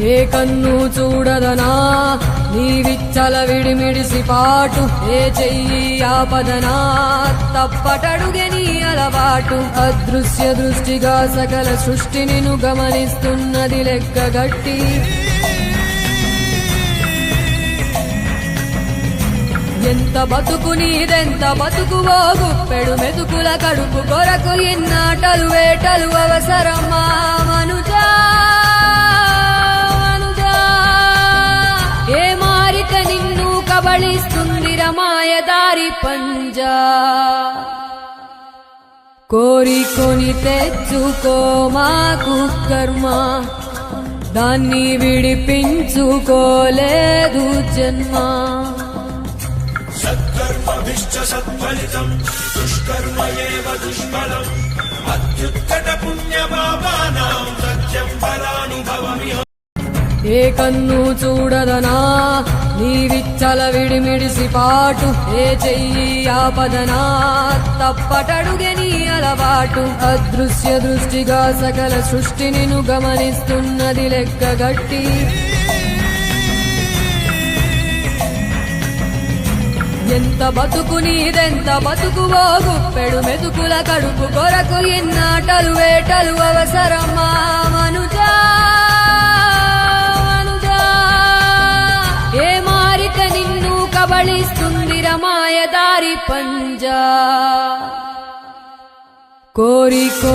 ఏ కన్ను చూడదనా? నీవిచ్చల విడిమిడిసి పాటు ఏ చెయ్యి ఆపదనా? తప్పటడుగే నీ అలవాటు. అదృశ్య దృష్టిగా సకల సృష్టిని ను గమనిస్తున్నది లెక్కగట్టి ఎంత బతుకు నీదెంత బతుకు గుప్పెడు మెతుకుల కడుపు కొరకు ఇన్నాటలు వేటలు అవసరమా? కబళిస్తుంది రమాయదారి పంజా. కోరికొని తెచ్చుకో మాకు కర్మ. దాన్ని విడిపించుకోలేదు జన్మ. సత్కర్మభిశ్చ సత్ఫలితం దుష్కర్మ ఏవ దుష్ఫలం. అత్యుత్కట పుణ్యపాపానాం సత్యం ఫలానుభవమిహ. ఏ కన్ను చూడదనా? నీవిచ్చల విడిమిడిసి పాటు ఏ చెయ్యి ఆపదనా తప్పటడుగే నీ అలవాటు. అదృశ్య దృష్టిగా సకల సృష్టిని గమనిస్తున్నది లెక్కగట్టి ఎంత బతుకు నీదెంత బతుకు గుప్పెడు మెతుకుల కడుపు కొరకు ఇన్నాటలు వేటలు అవసరమా? కబళిస్తుంది రమాయదారి పంజా. కోరికో